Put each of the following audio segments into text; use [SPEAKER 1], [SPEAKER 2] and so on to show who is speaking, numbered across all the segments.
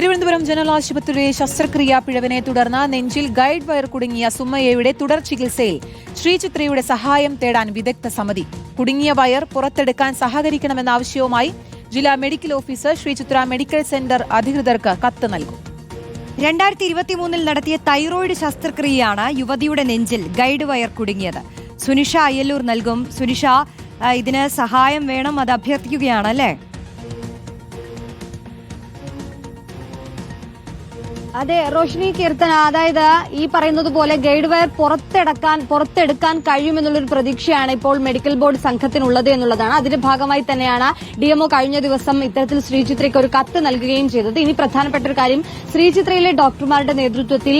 [SPEAKER 1] Thiruvananthapuram general ആശുപത്രിയിലെ ശസ്ത്രക്രിയാ പിഴവിനെ തുടർന്ന് നെഞ്ചിൽ ഗൈഡ് വയർ കുടുങ്ങിയ സുമ്മയ്യയുടെ തുടർ ചികിത്സയിൽ ശ്രീചിത്രയുടെ സഹായം തേടാൻ വിദഗ്ധ സമിതി. കുടുങ്ങിയ വയർ പുറത്തെടുക്കാൻ സഹകരിക്കണമെന്ന ആവശ്യവുമായി ജില്ലാ medical officer Sreechitra medical centre അധികൃതർക്ക് കത്ത് നൽകും.
[SPEAKER 2] രണ്ടായിരത്തി ഇരുപത്തിമൂന്നിൽ നടത്തിയ തൈറോയിഡ് ശസ്ത്രക്രിയയാണ് യുവതിയുടെ നെഞ്ചിൽ ഗൈഡ് വയർ കുടുങ്ങിയത്. സുനിഷ അയ്യല്ലൂർ നൽകും. സുനിഷ ഇതിന് സഹായം വേണം അത് അഭ്യർത്ഥിക്കുകയാണ്
[SPEAKER 3] അതെ റോഷിനി കീർത്തന അതായത് ഈ പറയുന്നത് പോലെ ഗൈഡ് വയർ പുറത്തെടുക്കാൻ പുറത്തെടുക്കാൻ കഴിയുമെന്നുള്ളൊരു പ്രതീക്ഷയാണ് ഇപ്പോൾ മെഡിക്കൽ ബോർഡ് സംഘത്തിനുള്ളത് എന്നുള്ളതാണ്. അതിന്റെ ഭാഗമായി തന്നെയാണ് ഡിഎംഒ കഴിഞ്ഞ ദിവസം ഇത്തരത്തിൽ ശ്രീചിത്രയ്ക്ക് ഒരു കത്ത് നൽകുകയും ചെയ്തത്. ഇനി പ്രധാനപ്പെട്ട ഒരു കാര്യം ശ്രീചിത്രയിലെ ഡോക്ടർമാരുടെ നേതൃത്വത്തിൽ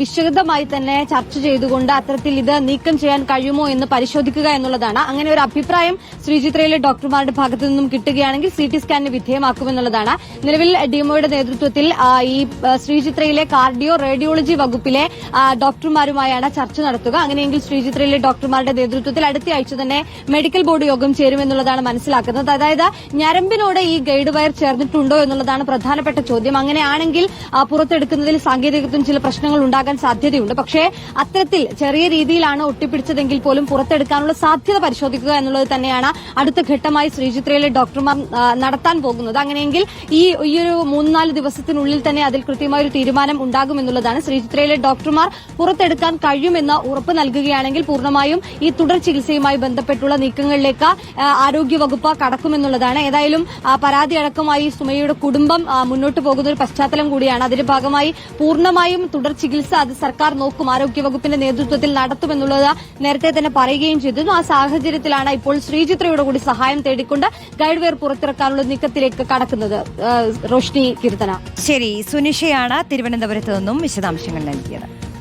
[SPEAKER 3] വിശദമായി തന്നെ ചർച്ച ചെയ്തുകൊണ്ട് അത്തരത്തിൽ ഇത് നീക്കം ചെയ്യാൻ കഴിയുമോ എന്ന് പരിശോധിക്കുക എന്നുള്ളതാണ്. അങ്ങനെ ഒരു അഭിപ്രായം ശ്രീചിത്രയിലെ ഡോക്ടർമാരുടെ ഭാഗത്തു നിന്നും കിട്ടുകയാണെങ്കിൽ സി ടി സ്കാനിന് വിധേയമാക്കുമെന്നുള്ളതാണ്. നിലവിൽ ഡിഎംഒയുടെ നേതൃത്വത്തിൽ ഈ ആ, ശ്രീചിത്രയിലെ കാർഡിയോ റേഡിയോളജി വകുപ്പിലെ ഡോക്ടർമാരുമായാണ് ചർച്ച നടത്തുക. അങ്ങനെയെങ്കിൽ ശ്രീചിത്രയിലെ ഡോക്ടർമാരുടെ നേതൃത്വത്തിൽ അടുത്ത ആഴ്ച തന്നെ മെഡിക്കൽ ബോർഡ് യോഗം ചേരുമെന്നുള്ളതാണ് മനസ്സിലാക്കുന്നത്. അതായത് ഞരമ്പിനോട് ഈ ഗൈഡ് വയർ ചേർന്നിട്ടുണ്ടോ എന്നുള്ളതാണ് പ്രധാനപ്പെട്ട ചോദ്യം. അങ്ങനെയാണെങ്കിൽ പുറത്തെടുക്കുന്നതിൽ സാങ്കേതികത്വം ചില പ്രശ്നങ്ങൾ ഉണ്ടാകാൻ സാധ്യതയുണ്ട്. പക്ഷേ അത്തരത്തിൽ ചെറിയ രീതിയിലാണ് ഒട്ടിപ്പിടിച്ചതെങ്കിൽ പോലും പുറത്തെടുക്കാനുള്ള സാധ്യത പരിശോധിക്കുക എന്നുള്ളത് തന്നെയാണ് അടുത്ത ഘട്ടമായി ശ്രീചിത്രയിലെ ഡോക്ടർമാർ നടത്താൻ പോകുന്നത്. അങ്ങനെയെങ്കിൽ ഈ ഒരു മൂന്ന് നാല് ദിവസത്തിനുള്ളിൽ തന്നെ അതിൽ കൃത്യമായ ഒരു തീരുമാനം ഉണ്ടാകുമെന്നുള്ളതാണ് ശ്രീചിത്രയിലെ ഡോക്ടർമാർ പുറത്തെടുക്കാൻ കഴിയുമെന്ന് ഉറപ്പ് നൽകുകയാണെങ്കിൽ പൂർണമായും ഈ തുടർ ചികിത്സയുമായി ബന്ധപ്പെട്ടുള്ള നീക്കങ്ങളിലേക്ക് ആരോഗ്യവകുപ്പ് കടക്കുമെന്നുള്ളതാണ്. ഏതായാലും പരാതി അടക്കമായി സുമയുടെ കുടുംബം മുന്നോട്ട് പോകുന്ന ഒരു പശ്ചാത്തലം കൂടിയാണ്. അതിന്റെ ഭാഗമായി പൂർണമായും തുടർ ചികിത്സ അത് സർക്കാർ നോക്കും ആരോഗ്യവകുപ്പിന്റെ നേതൃത്വത്തിൽ നടത്തുമെന്നുള്ളത് നേരത്തെ തന്നെ പറയുകയും ചെയ്തിരുന്നു. ആ സാഹചര്യത്തിലാണ് ഇപ്പോൾ ശ്രീചിത്രയുടെ കൂടി സഹായം തേടിക്കൊണ്ട് ഗൈഡ് വെയർ പുറത്തിറക്കാനുള്ള നീക്കത്തിലേക്ക് കടക്കുന്നത് റോഷ്നി കീർത്തന.
[SPEAKER 2] ശരി സുനിഷയാണ് തിരുവനന്തപുരത്ത് നിന്നും വിശദാംശങ്ങൾ നൽകിയത്.